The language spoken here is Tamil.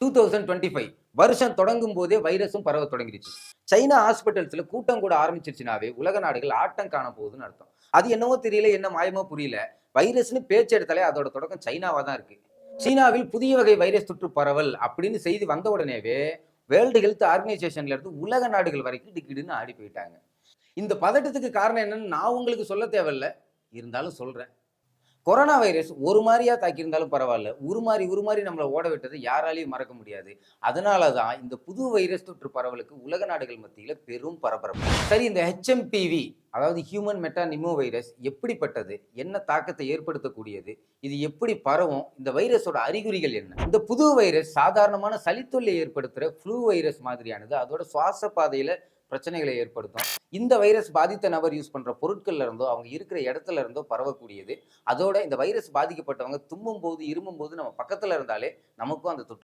டூ தௌசண்ட் டுவெண்ட்டி ஃபைவ் வருஷம் தொடங்கும் போதே வைரஸும் பரவ தொடங்கிடுச்சு. சைனா ஹாஸ்பிட்டல்ஸ்ல கூட்டம் கூட ஆரம்பிச்சிருச்சுனாவே உலக நாடுகள் ஆட்டம் காண போகுதுன்னு அர்த்தம். அது என்னவோ தெரியல என்ன மாயமோ புரியல. வைரஸ்னு பேச்சு எடுத்தாலே அதோட தொடக்கம் சைனாவாக தான் இருக்கு. சீனாவில் புதிய வகை வைரஸ் தொற்று பரவல் அப்படின்னு செய்தி வந்த உடனேவே வேர்ல்டு ஹெல்த் ஆர்கனைசேஷன்ல இருந்து உலக நாடுகள் வரைக்கும் டிக்கிடுன்னு ஆடி போயிட்டாங்க. இந்த பதட்டத்துக்கு காரணம் என்னன்னு நான் உங்களுக்கு சொல்ல தேவையில்ல. இருந்தாலும் சொல்றேன். கொரோனா வைரஸ் ஒரு மாதிரியா தாக்கியிருந்தாலும் பரவாயில்ல. உருமாறி உருமாறி நம்மளை ஓட விட்டதை யாராலையும் மறக்க முடியாது. அதனால தான் இந்த புது வைரஸ் தொற்று பரவலுக்கு உலக நாடுகள் மத்தியில் பெரும் பரபரப்பு. சரி இந்த ஹெச்எம்பிவி அதாவது ஹியூமன் மெட்டா நிமோ வைரஸ் எப்படிப்பட்டது? என்ன தாக்கத்தை ஏற்படுத்தக்கூடியது? இது எப்படி பரவும்? இந்த வைரஸோட அறிகுறிகள் என்ன? இந்த புது வைரஸ் சாதாரணமான சளித்தொல்லை ஏற்படுத்துகிற ஃப்ளூ வைரஸ் மாதிரியானது அதோட சுவாச பாதையில் பிரச்சனைகளை ஏற்படுத்தும். இந்த வைரஸ் பாதித்த நபர் யூஸ் பண்ற பொருட்கள்ல இருந்தோ அவங்க இருக்கிற இடத்துல இருந்தோ பரவக்கூடியது. அதோட இந்த வைரஸ் பாதிக்கப்பட்டவங்க தும்மும் போது இருமும் போது நம்ம பக்கத்துல இருந்தாலே நமக்கும் அந்த தொற்று